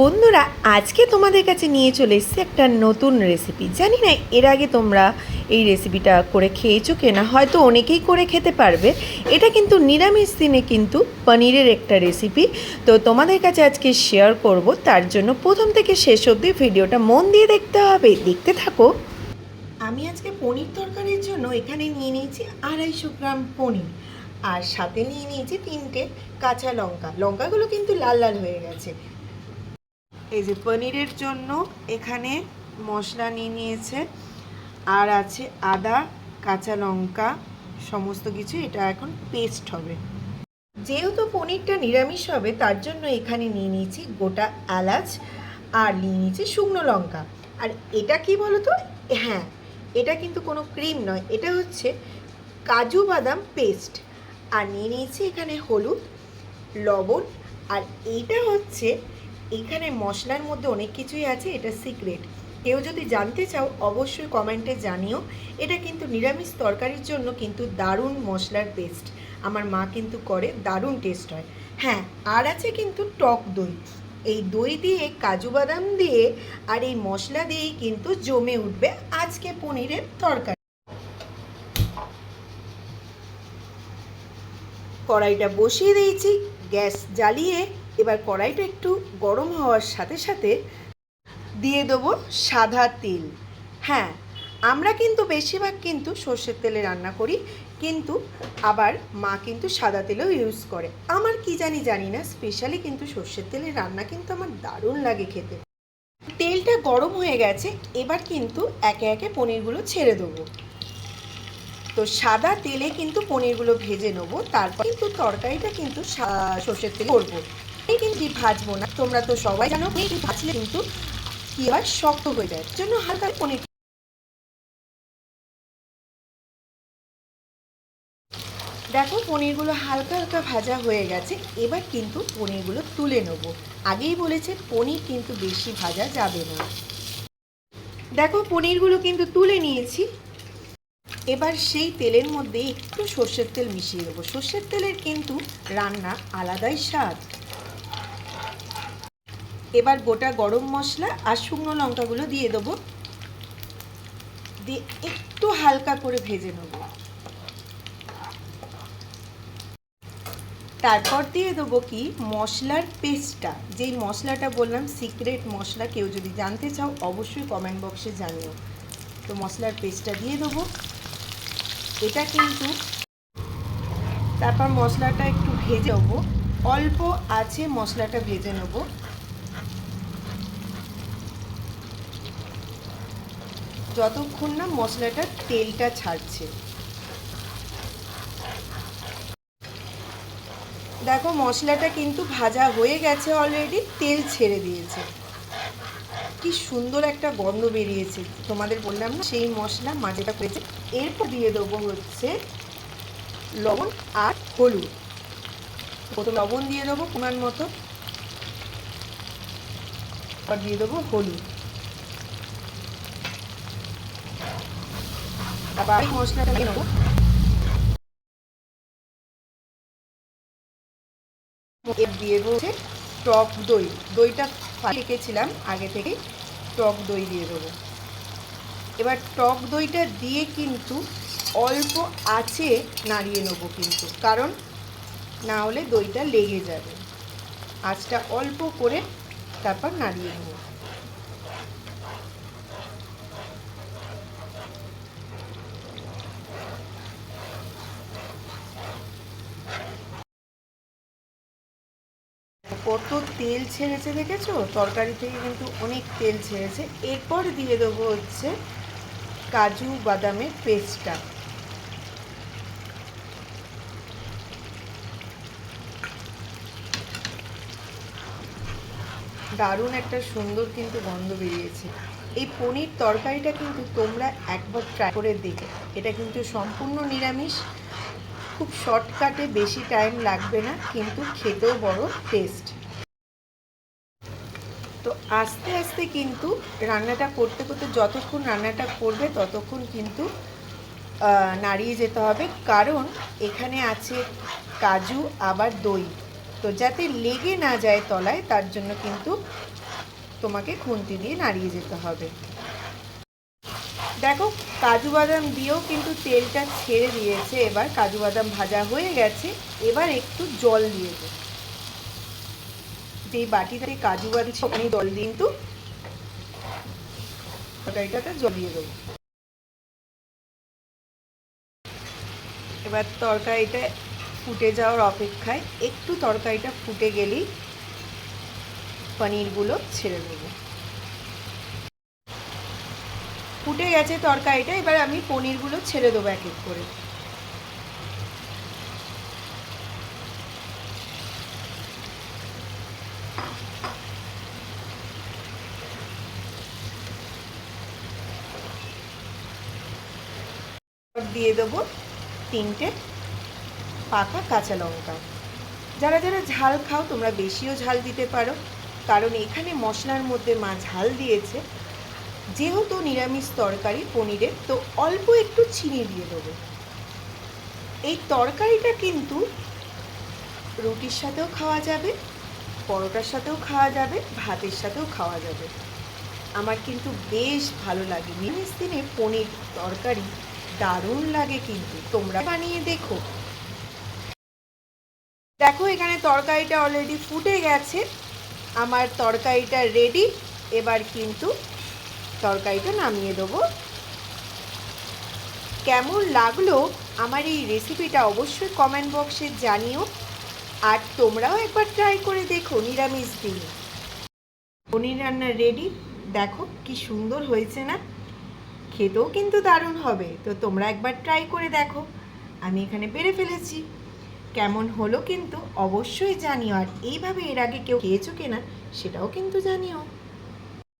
বন্ধুরা, আজকে তোমাদের কাছে নিয়ে চলে এসেছি একটা নতুন রেসিপি জানি না, এর আগে তোমরা এই রেসিপিটা করে খেয়েছো কিনা, হয়তো অনেকেই করে খেতে পারবে। এটা কিন্তু নিরামিষ দিনে কিন্তু পনিরের একটা রেসিপি তো তোমাদের কাছে আজকে শেয়ার করব, তার জন্য প্রথম থেকে শেষ অবধি ভিডিওটা মন দিয়ে দেখতে হবে। দেখতে থাকো। আমি আজকে পনির তরকারির জন্য এখানে নিয়ে নিয়েছি আড়াইশো গ্রাম পনির। আর সাথে নিয়ে নিয়েছি তিনটে কাঁচা লঙ্কা। লঙ্কাগুলো কিন্তু লাল লাল হয়ে গেছে। এই যে পনিরের জন্য এখানে মশলা নিয়ে নিয়েছে। আর আছে আদা, কাঁচা লঙ্কা, সমস্ত কিছু। এটা এখন পেস্ট হবে। যেহেতু পনিরটা নিরামিষ হবে, তার জন্য এখানে নিয়ে নিয়েছি গোটা এলাচ আর নিয়ে নিয়েছি শুকনো লঙ্কা। আর এটা কি বলতো? হ্যাঁ এটা কিন্তু কোনো ক্রিম নয়। এটা হচ্ছে কাজু বাদাম পেস্ট আর নিয়ে নিয়েছি এখানে হলুদ, লবণ। আর এইটা হচ্ছে এখানে মশলার মধ্যে অনেক কিছুই আছে, এটা সিক্রেট কেউ যদি জানতে চাও, অবশ্যই কমেন্টে জানিও। এটা কিন্তু নিরামিষ তরকারির জন্য কিন্তু দারুণ মশলার পেস্ট আমার মা কিন্তু করে, দারুণ টেস্ট হয়। হ্যাঁ আর আছে কিন্তু টক দই। এই দই দিয়ে, কাজু বাদাম দিয়ে, আর এই মশলা দিয়েই কিন্তু জমে উঠবে আজকে পনিরের তরকারি। কড়াইটা বসিয়ে দিয়েছি, গ্যাস জ্বালিয়ে এবার কড়াইটা একটু গরম হওয়ার সাথে সাথে দিয়ে দেবো সাদা তেল। হ্যাঁ আমরা কিন্তু বেশিরভাগ কিন্তু সর্ষের তেলে রান্না করি, কিন্তু আবার মা কিন্তু সাদা তেলেও ইউজ করে। আমার কি জানি জানি না স্পেশালি কিন্তু সর্ষের তেলের রান্না কিন্তু আমার দারুণ লাগে খেতে। তেলটা গরম হয়ে গেছে, এবার কিন্তু একে একে পনিরগুলো ছেড়ে দেবো। তো সাদা তেলে কিন্তু পনিরগুলো ভেজে নেব, তারপর কিন্তু তরকারিটা কিন্তু সর্ষের তেলে করব। কিন্তু ভাজবো না? তোমরা তো সবাই জানো পনির ভাজলে কিন্তু কি হয়? শক্ত হয়ে যায়। জন্য হালকা পনির দেখো, পনিরগুলো হালকা হালকা ভাজা হয়ে গেছে। এবার কিন্তু পনিরগুলো তুলে নেব। আগেই বলেছে, পনির কিন্তু বেশি ভাজা যাবে না। দেখো, পনিরগুলো কিন্তু তুলে নিয়েছি। এবার সেই তেলের মধ্যে একটু সর্ষের তেল মিশিয়ে দেবো। সর্ষের তেলের কিন্তু রান্না আলাদাই স্বাদ। এবার গোটা গরম মশলা আর শুকনো লঙ্কাগুলো দিয়ে দেবো। দিয়ে একটু হালকা করে ভেজে নেব। তারপর দিয়ে দেবো কি? মশলার পেস্টটা। যেই মশলাটা বললাম, সিক্রেট মশলা, কেউ যদি জানতে চাও, অবশ্যই কমেন্ট বক্সে জানিও। তো মশলার পেস্টটা দিয়ে দেবো। এটা কিন্তু তারপর মশলাটা একটু ভেজে নেব। অল্প আছে মশলাটা ভেজে নেব। যতক্ষণ না মশলাটা তেলটা ছাড়ছে। দেখো, মশলাটা কিন্তু ভাজা হয়ে গেছে অলরেডি তেল ছেড়ে দিয়েছে। কি সুন্দর একটা গন্ধ বেরিয়েছে। তোমাদের বললাম না, সেই মশলা মাঝেটা করেছে। এরপর দিয়ে দেবো হচ্ছে লবণ আর হলুদ। কত লবণ দিয়ে দেবো পরিমাণ মতো। আর দিয়ে দেবো হলুদ। দিয়ে টক দই। দইটা রেখেছিলাম আগে থেকে টক দই দিয়ে দেবো। এবার টক দইটা দিয়ে কিন্তু অল্প আছে নাড়িয়ে নেব কিন্তু। কারণ না হলে দইটা লেগে যাবে। আঁচটা অল্প করে তারপর নাড়িয়ে নেব। কত তেল ছেড়েছে দেখেছ? তরকারি থেকে কিন্তু অনেক তেল ছেড়েছে। এরপর দিয়ে দেবো হচ্ছে কাজু বাদামের পেস্টটা দারুণ একটা সুন্দর কিন্তু গন্ধ বেরিয়েছে। এই পনির তরকারিটা কিন্তু তোমরা একবার ট্রাই করে দেখো। এটা কিন্তু সম্পূর্ণ নিরামিষ। খুব শর্টকাটে বেশি টাইম লাগবে না, কিন্তু খেতেও বড় টেস্ট আস্তে আস্তে কিন্তু রান্নাটা করতে করতে যতক্ষণ রান্নাটা করবে ততক্ষণ কিন্তু নাড়িয়ে যেতে হবে। কারণ এখানে আছে কাজু, আবার দই। তো যাতে লেগে না যায় তলায়, তার জন্য কিন্তু তোমাকে খুন্তি দিয়ে নাড়িয়ে যেতে হবে। দেখো, কাজু বাদাম দিয়েও কিন্তু তেলটা ছেড়ে দিয়েছে। এবার কাজু বাদাম ভাজা হয়ে গেছে। এবার একটু জল দিয়ে দেবো। যে বাটিতে কাজু বাদাম ওখানে জল দিয়ে কিন্তু তরকারিটাতে জল দিয়ে দেবো। এবার তরকারিটা ফুটে যাওয়ার অপেক্ষায় একটু তরকারিটা ফুটে গেলেই পনিরগুলো ছেড়ে দেবো। ফুটে গেছে তরকারিটা, এবার আমি পনিরগুলো ছেড়ে দেবো এক এক করে। দিয়ে দেবো তিনটে পাকা কাঁচা লঙ্কা। যারা যারা ঝাল খাও, তোমরা বেশিও ঝাল দিতে পারো। কারণ এখানে মশলার মধ্যে মা ঝাল দিয়েছে। যেহেতু নিরামিষ তরকারি পনিরের, তো অল্প একটু চিনি দিয়ে দেবো। এই তরকারিটা কিন্তু রুটির সাথেও খাওয়া যাবে, পরোটার সাথেও খাওয়া যাবে, ভাতের সাথেও খাওয়া যাবে। আমার কিন্তু বেশ ভালো লাগে। নিরামিষ দিনে পনির তরকারি দারুণ লাগে কিন্তু। তোমরা বানিয়ে দেখো। দেখো, এখানে তরকারিটা অলরেডি ফুটে গেছে। আমার তরকারিটা রেডি এবার কিন্তু তরকারিটা নামিয়ে দেবো। কেমন লাগল আমার এই রেসিপিটা অবশ্যই কমেন্ট বক্সে জানিও। আর তোমরাও একবার ট্রাই করে দেখো নিরামিষ দিনে। পনির রান্না রেডি দেখো কি সুন্দর হয়েছে না? খেতেও কিন্তু দারুণ হবে। তো তোমরা একবার ট্রাই করে দেখো। আমি এখানে পেরে ফেলেছি। কেমন হলো কিন্তু অবশ্যই জানিও। আর এইভাবে এর আগে কেউ খেয়েছো কিনা, সেটাও কিন্তু জানিও।